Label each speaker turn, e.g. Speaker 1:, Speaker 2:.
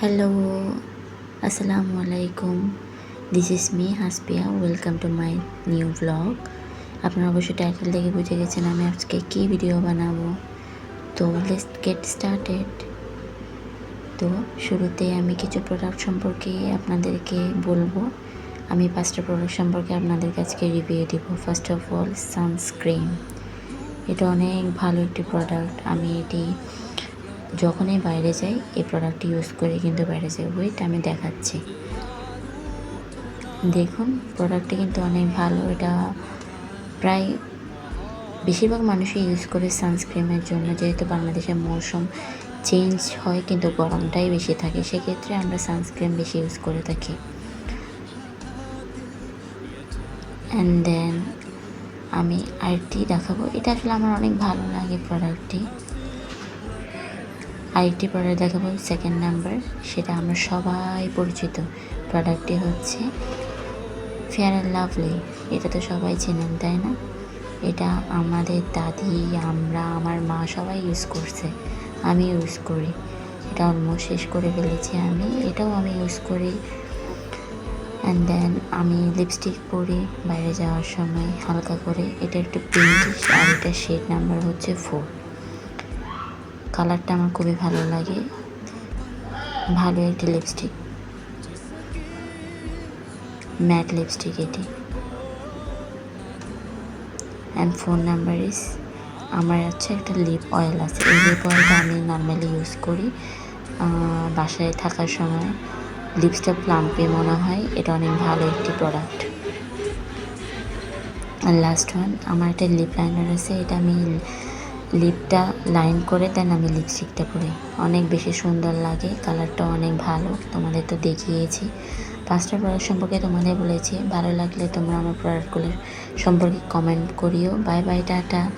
Speaker 1: Hello আসসালামু আলাইকুম this is me হাসপিয়া welcome to my new blog আপনারা অবশ্যই টাইটেল দেখে বুঝে গেছেন আমি আজকে কী ভিডিও বানাবো তো লেটস গেট স্টার্টেড তো শুরুতে আমি কিছু প্রোডাক্ট সম্পর্কে আপনাদেরকে বলব। আমি পাঁচটা প্রোডাক্ট সম্পর্কে আপনাদের কাছকে রিভিউ দিব। ফার্স্ট অফ অল সানস্ক্রিন এটা অনেক ভালো একটি প্রোডাক্ট আমি এটি যখনই বাইরে যাই, এই প্রোডাক্টটি ইউজ করে কিন্তু বাইরে যাই। ওয়েট আমি দেখাচ্ছি। দেখুন প্রোডাক্টটি কিন্তু অনেক ভালো। এটা প্রায় বেশিরভাগ মানুষই ইউজ করে সানস্ক্রিমের জন্য। যেহেতু বাংলাদেশের মৌসুম চেঞ্জ হয়, কিন্তু গরমটাই বেশি থাকে। সেক্ষেত্রে আমরা সানস্ক্রিম বেশি ইউজ করে থাকি। অ্যান্ড দেন আমি আরেকটি দেখাবো। এটা আসলে আমার অনেক ভালো লাগে প্রোডাক্টটি আরেকটি প্রোডাক্ট দেখাবো সেকেন্ড নাম্বার সেটা আমরা সবাই পরিচিত। প্রোডাক্টটি হচ্ছে ফেয়ার অ্যান্ড লাভলি এটা তো সবাই চেনেন, তাই না? এটা আমাদের দাদি, আমরা, আমার মা সবাই ইউজ করছে, আমি ইউজ করি। এটা অলমোস্ট শেষ করে ফেলেছি আমি, এটাও আমি ইউজ করি। অ্যান্ড দেন আমি লিপস্টিক পরি বাইরে যাওয়ার সময়, হালকা করে। এটা একটু পিঙ্কিশ আর এটা শেড নাম্বার হচ্ছে ফোর কালারটা আমার খুবই ভালো লাগে। ভালো একটি লিপস্টিক ম্যাট লিপস্টিক এটি। অ্যান্ড ফোন নাম্বার ইস আমার হচ্ছে একটা লিপ অয়েল আছে। এই লিপ অয়েলটা আমি নর্মালি ইউজ করি বাসায় থাকার সময়। লিপসটা প্লাম্পে মনে হয়, এটা অনেক ভালো একটি প্রোডাক্ট লাস্ট ওয়ান আমার একটা লিপ লাইনার আছে, এটা আমি লিপটা লাইন করে দেন আমি লিপস্টিকটা পরে। অনেক বেশি সুন্দর লাগে কালারটা অনেক ভালো, তোমাদের তো দেখিয়েছি। পাঁচটা প্রোডাক্ট সম্পর্কে তোমাদের বলেছি, ভালো লাগলে তোমরা আমার প্রোডাক্টগুলোর সম্পর্কে কমেন্ট করিও। Bye bye tata.